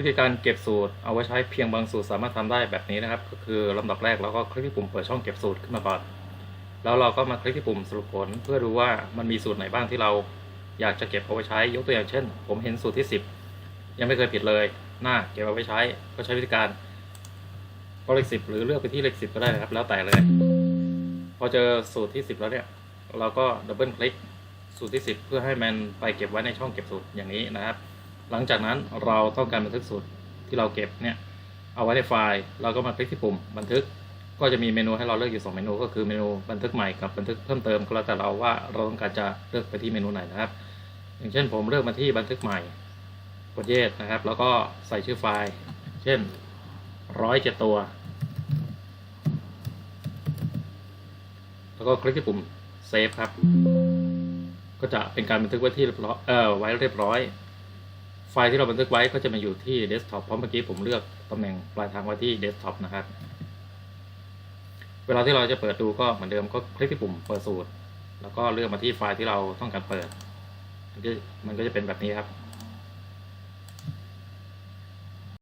วิธีการเก็บสูตรเอาไว้ใช้เพียงบางสูตรสามารถทำได้แบบนี้นะครับ ก็คือลำดับแรกเราก็คลิกที่ปุ่มเปิดช่องเก็บสูตรขึ้นมาก่อนแล้วเราก็มาคลิกที่ปุ่มสรุปผล เพื่อดูว่ามันมีสูตรไหนบ้างที่เราอยากจะเก็บเอาไว้ใช้ยกตัวอย่างเช่น ผมเห็นสูตรที่ 10 ยังไม่เคยผิดเลยน่าเก็บเอาไว้ใช้ ก็ใช้วิธีการก็เลขสิบหรือเลือกไปที่เลขสิบก็ได้นะครับ แล้วแต่เลย พอเจอสูตรที่10แล้วเนี่ย เราก็ดับเบิลคลิกสูตรที่10เพื่อให้มันไปเก็บไว้ในช่องเก็บสูตรอย่างนี้นะครับ หลังจากนั้นเราต้องการบันทึกสูตรที่เราเก็บเนี่ยเอาไว้ในไฟล์เราก็มาคลิกที่ปุ่มบันทึกก็จะมีเมนูให้เราเลือกอยู่ 2 เมนู ก็คือเมนูบันทึกใหม่กับบันทึกเพิ่มเติมก็แล้วแต่เราว่าเราต้องการจะเลือกไปที่เมนูไหนนะครับ อย่างเช่นผมเลือกมาที่บันทึกใหม่กดเยสนะครับ แล้วก็ใส่ชื่อไฟล์ เช่นร้อยเจ็ดตัว แล้วก็คลิกที่ปุ่มเซฟครับ ก็จะเป็นการบันทึกไว้ที่เรียบร้อยเอ่อไว้เรียบร้อย ไฟล์ที่เราบันทึกไว้ก็จะมาอยู่ที่เดสก์ท็อปเพราะเมื่อกี้ผมเลือกตำแหน่งปลายทางไว้ที่เดสก์ท็อปนะครับ เวลาที่เราจะเปิดดูก็เหมือนเดิมก็คลิกที่ปุ่มเปิดสูตร แล้วก็เลือกมาที่ไฟล์ที่เราต้องการเปิด มันก็จะเป็นแบบนี้ครับ